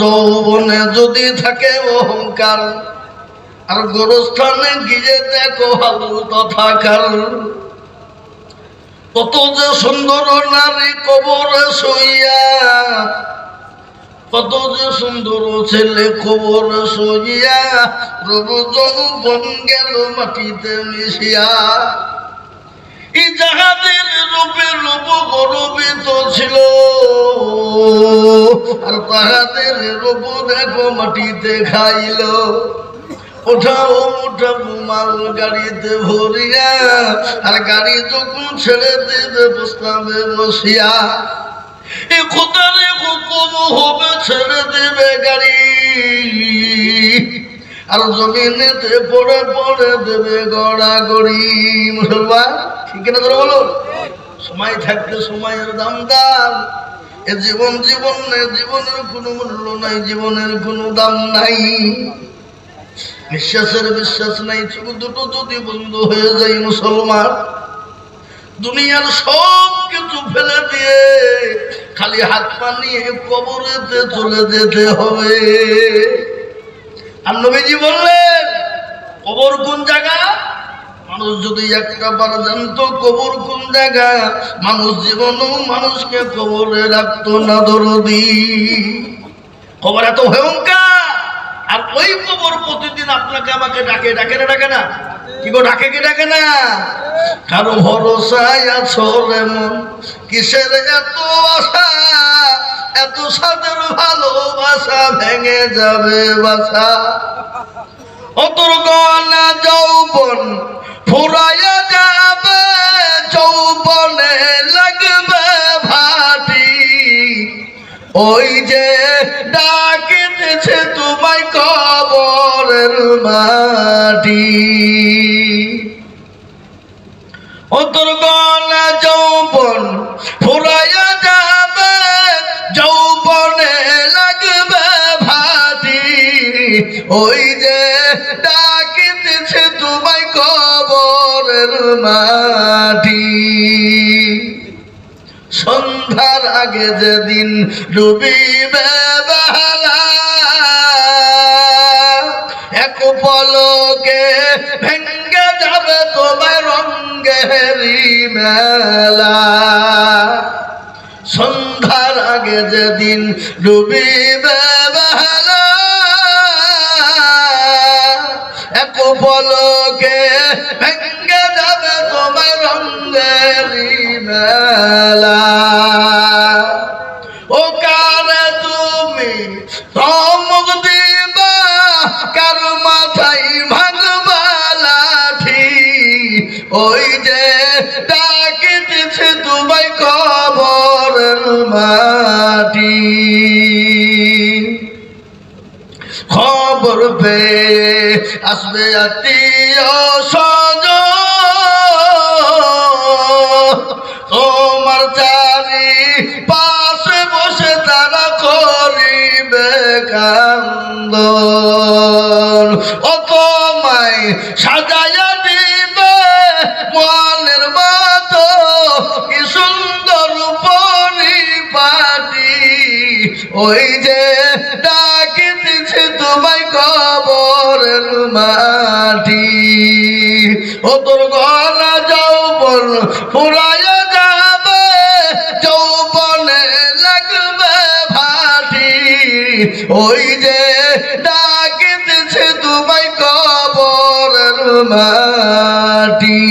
যৌবনে যদি থাকে অহংকার, আর গোরস্থানে গিয়ে দেখো হালু তথাকার। কত যে সুন্দর নারী কবরে শুইয়া, কত যে সুন্দর ছেলে কবরে শুইয়া প্রভু গেল মাটিতে মিশিয়া। আর তাহাদের রূপ দেখো মাটিতে খাইল ওঠাও ওঠা মাল গাড়িতে ভরিয়া, আর গাড়ি যখন ছেড়ে দেবে, বসলামে বসিয়া। এ খোদারে হুকুম হবে, ছেড়ে দেবে গাড়ি। আর জমিনেতে পড়ে পড়ে দেবে গড়া গড়ি মুসলমান, ঠিক না ধরো বলো? সময় থাকতে সময়ের দাম দাম। এ জীবন জীবন নেই জীবনের কোনো মূল্য নাই, জীবনের কোনো দাম নাই। নিঃশ্বাসের বিশ্বাস নাই চোখ দুটো যদি বন্ধ হয়ে যায় মুসলমান। দুনিয়ার সব কিছু ফেলে দিয়ে খালি হাত পা নিয়ে কবরেতে চলে যেতে হবে। আর নবীজি বললেন, কবর কোন জায়গা? মানুষ যদি একটা বার জানতো কবর কোন জায়গা মানুষ জীবনও মানুষকে কবরে রাখতো না দরদি। কবর এত ভয়ঙ্কর! আর ওই কবর প্রতিদিন আপনাকে আমাকে ডাকে ডাকে না ডাকে না? কি গো, ডাকে কি, ডাকে না? কারও ভরসায় আছো মন? কিসের এত আশা? এত সাদের ভালোবাসা ভেঙে যাবে বাসা। অতর ওই যে ডাকিতেছে তোমায় কবরের মাটি। অতর গনা যৌবন ফুরাইয়া যাবে, যৌবনে লাগবে ভাটি ওই যে ডাকিতেছে তোমায় কবরের মাটি। সন্ধ্যার আগে যেদিন ডুবিবে বেলা এক পলকে ভেঙ্গে যাবে তোমার রঙ্গেরি মেলা। সন্ধ্যার আগে যেদিন ডুবিবে বেলা এক পলকে ভেঙ্গে মেলা ও কারে তুমি ধমক দিবা, কার মাথায় ভাঙবা লাঠি। ওই যে ডাকিতেছে তোমায় কবরের মাটি। খবর আসবে আত্মীয় সজ পাশে বসে তারা করিবে কান্দ ও তোমায় সাজাইয়া দিবে মনের মতো, কি সুন্দর পরিপাটি ওই যে ডাকিতেছে তোমায় কবরের মাটি। ও তোর গলা যৌবন ফুরাইয়া যাবে যৌবনে লাগবে ভাটি। ওই যে ডাকিতেছে তোমায় কবরের মাটি।